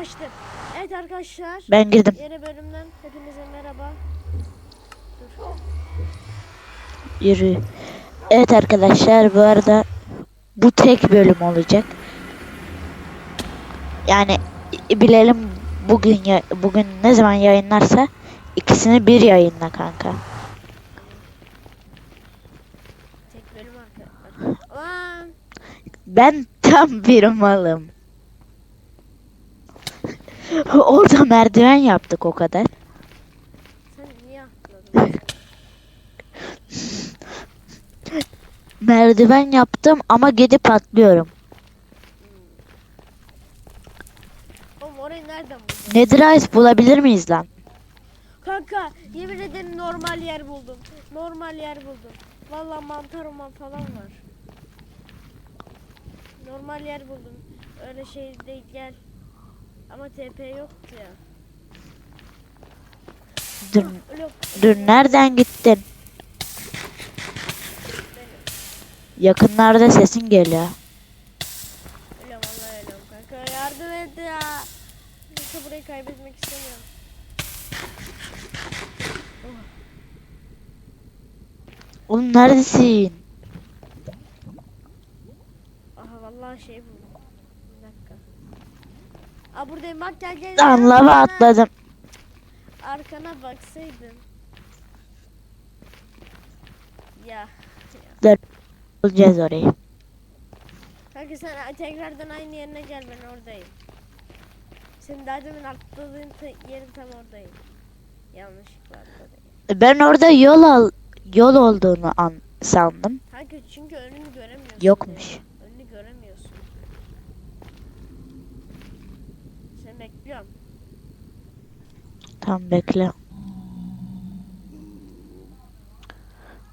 Açtım. Evet arkadaşlar. Ben girdim. Yeni bölümden hepinize merhaba. Dur. Yürü. Evet arkadaşlar bu arada bu tek bölüm olacak. Yani bilelim bugün ya, bugün ne zaman yayınlarsa ikisini bir yayınla kanka. Tek bölüm arkadaşlar. Ben tam bir malım. Orada merdiven yaptık o kadar. Sen niye atladın? Merdiven yaptım ama gidip atlıyorum. Oğlum orayı nereden buldun? Netherite bulabilir miyiz lan? Kanka yemin ederim normal yer buldum. Normal yer buldum. Vallahi mantar roman falan var. Normal yer buldum. Öyle şey değil gel. Ama TP yoktu ya. Yok. dur nereden gittin? Yakınlarda sesin geliyor. Öyle vallahi öyle kanka yardım et ya. Yoksa burayı kaybetmek istemiyorum. Oğlum neredesin? Aha vallahi şey buldum. Bir dakika. Aa buradayım bak gel gel. Lan lava atladım. Arkana baksaydın. Ya. Bulacağız orayı. Kanka sen tekrardan aynı yerine gel ben oradayım. Senin daha demin atladığın yerin tam oradayım. Yanlışlıkla atladım. Ben orada yol al yol olduğunu an sandım. Kanka çünkü önünü göremiyorsun. Yokmuş. ya. Önünü göremiyorsun. Seni bekliyorum. Tamam bekle.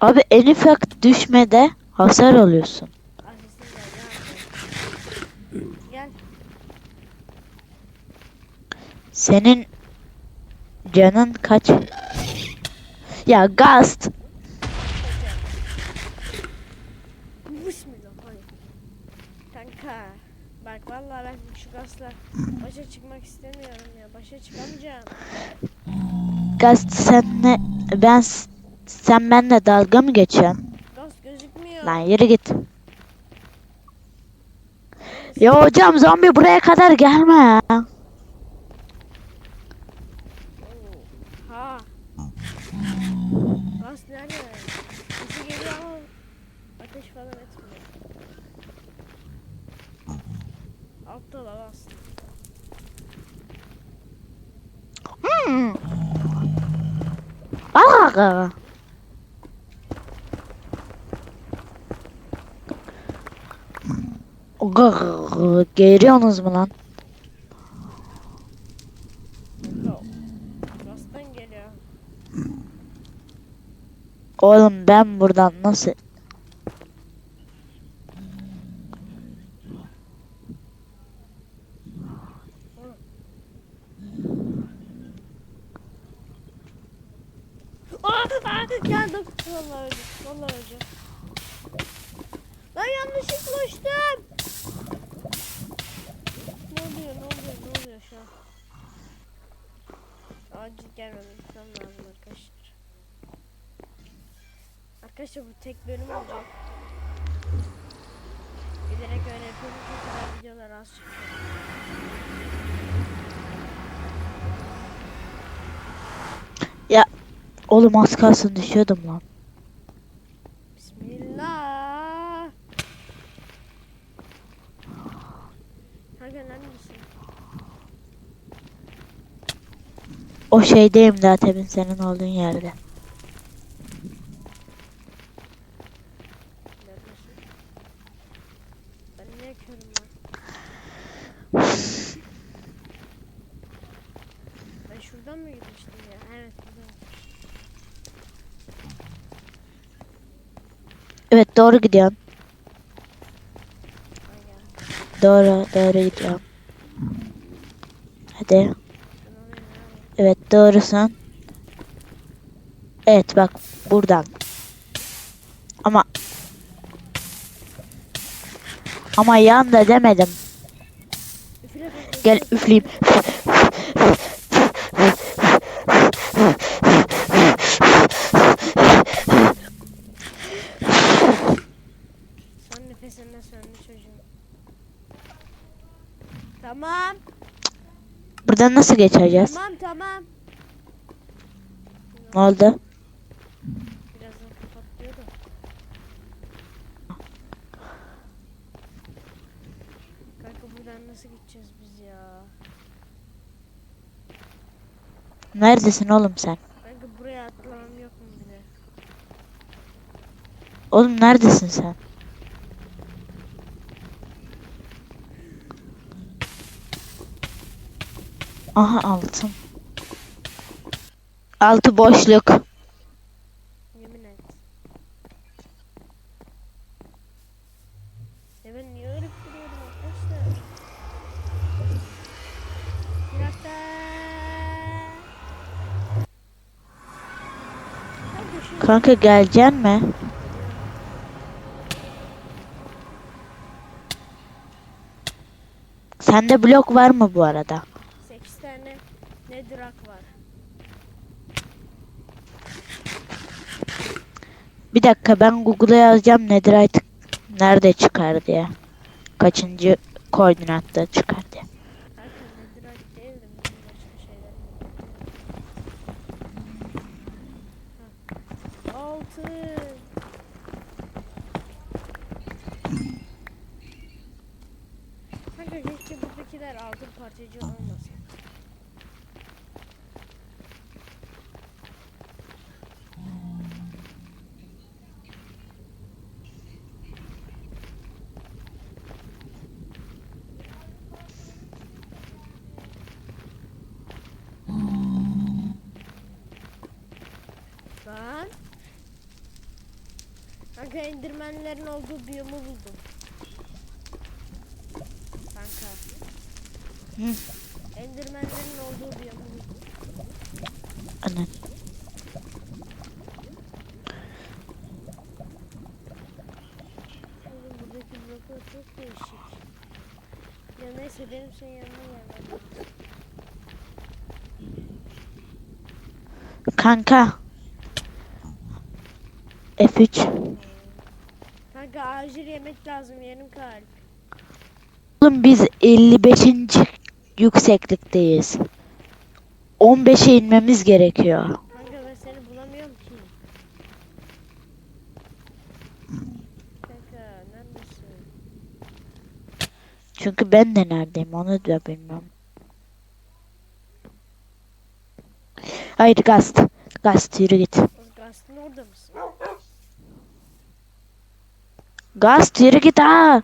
Abi en ufak düşmede hasar alıyorsun. Senin canın kaç? Ya Gast. Bismillah hadi. Kanka. Bak vallahi gazla başa çıkmak istemiyorum ya. Başa çıkamayacağım. Gast sen ne? Ben sen benimle dalga mı geçiyorsun? Gaz gözükmüyor. Lan yürü git. Ya hocam zombi buraya kadar gelme ya. Ha. Gaz nerede? Sesi geliyor ama ateş falan etmiyor. Altta da gaz. Hmm. Aa. Geliyorsunuz mu lan? Oğlum ben buradan nasıl? Aa, aa, geldim. Vallahi öldüm. Vallahi öldüm. Lan yanlışlıkla uçtum. Ne oluyor? Ne oluyor? Ne oluyor şu an? Acil gelmem gitmem lazım arkadaşlar. Arkadaşlar bu tek bölüm olacak. Bilerek öyle yapıyorum kadar videolar az çıkıyor. Oğlum az kalsın düşüyordum lan. Bismillah. Kanka neredesin? O şeydeyim zaten senin olduğun yerde. Neredesin? Ben niye körüm lan? Ben şuradan mı gitmiştim ya? Evet buradan. Evet doğru gidiyorsun. Doğru doğru gidiyorum. Hadi. Evet doğrusun. Evet bak buradan. Ama ama yan da demedim. Gel üfleyeyim. Son nefesinden söndü çocuğum. Tamam. Buradan nasıl geçeceğiz? Tamam tamam. Ne oldu? Birazdan kapat diyor da. Kanka buradan nasıl gideceğiz biz ya? Neredesin oğlum sen? Kanka buraya atlamam yok mu bir de? Oğlum neredesin sen? Aha altın. Altı boşluk. Yemin et. Ya ben niye ölüp duruyorum arkadaşlar? Bir dakika. Kanka şu Kanka geleceksin mi? Sende blok var mı bu arada? 8 tane nedrak var. Bir dakika ben Google'a yazacağım Netherite nerede çıkar diye. Kaçıncı koordinatta çıkar diye. Altı. Kanka keşke buradakiler altın parçacı olmasın. Kanka endirmenlerin olduğu biyomu buldum. Kanka. Hı. Endirmenlerin olduğu biyomu buldum. Anan. Oğlum buradaki bloklar çok değişik. Ya neyse benim senin yanına gelmem. Kanka. F3. Kanka acil yemek lazım yarım kalp. Oğlum biz 55. yükseklikteyiz. 15'e inmemiz gerekiyor. Kanka ben seni bulamıyorum ki. Kanka neredesin? Çünkü ben de neredeyim onu da bilmiyorum. Hayır Gast. Gast yürü git. Gastın orada mısın? Gast yürü git ha.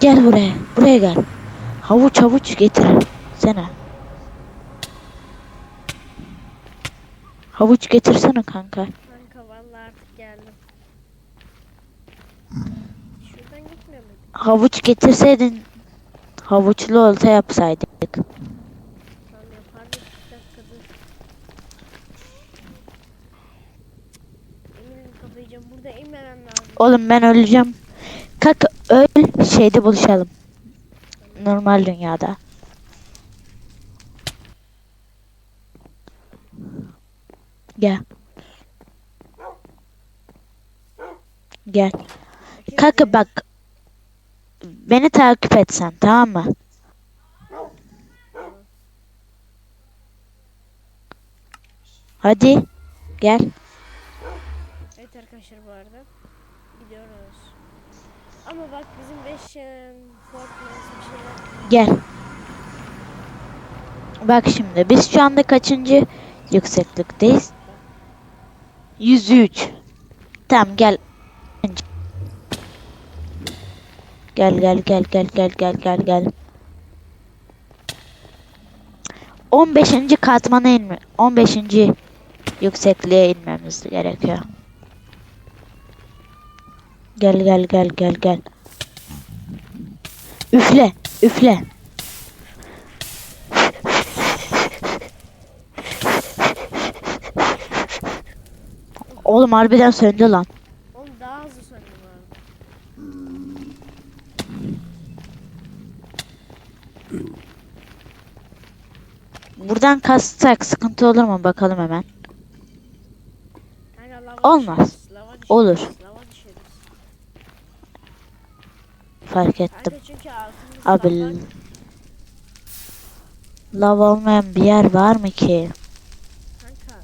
Gel buraya. Buraya gel. Havuç havuç getir. Sana. Havuç getirsene kanka. Kanka vallahi artık geldim. Şuradan gitmiyor muyduk? Havuç getirseydin havuçlu olta yapsaydık. Tamam yapardık bir dakika dur. Eminim inmemem lazım. Oğlum ben öleceğim. Kanka öl şeyde buluşalım. Normal dünyada. Gel. Gel. Kanka bak. Beni takip etsen tamam mı? Hadi. Gel. Arkadaşlar bu. Gidiyoruz. Ama bak bizim 5 Fortnite bir şeyler. Gel. Bak şimdi biz şu anda kaçıncı yükseklikteyiz? 103. Tamam gel. Gel gel gel gel gel gel gel gel. 15. katmana inme. 15. yüksekliğe inmemiz gerekiyor. Gel gel gel gel gel. Üfle, üfle. Oğlum harbiden söndü lan. Oğlum daha hızlı söndü bu. Buradan kassak sıkıntı olur mu bakalım hemen. Olmaz. Olur. Lava düşeriz. Fark ettim. Abi lav olmayan bir yer var mı ki? Kanka.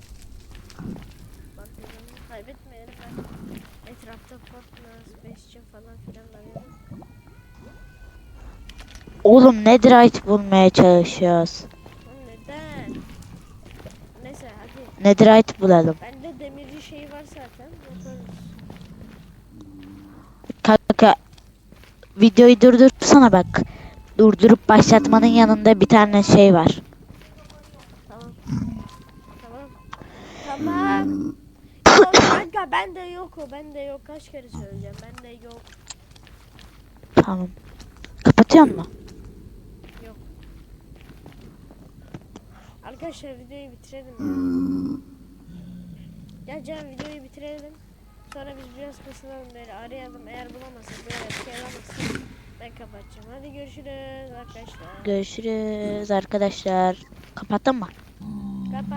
Bak dedim kaybetmeyelim ben. Etrafta Fortnite, Bastion falan filan arıyorum. Oğlum netherite bulmaya çalışıyoruz. Neden? Neyse hadi. Netherite bulalım. Bende demirci şey var zaten. Yaparız. Kanka videoyu durdursana bak. Durdurup başlatmanın yanında bir tane şey var. Tamam. Tamam. Tamam. Yok kanka bende yok o bende yok kaç kere söyleyeceğim bende yok. Tamam. Kapatıyor mu? Arkadaşlar videoyu bitirelim. Ya Can videoyu bitirelim. Sonra biz biraz kısılalım böyle arayalım. Eğer bulamazsak böyle bir şey alamazsak ben kapatacağım. Hadi görüşürüz arkadaşlar. Görüşürüz arkadaşlar. Kapattın mı? Kapat.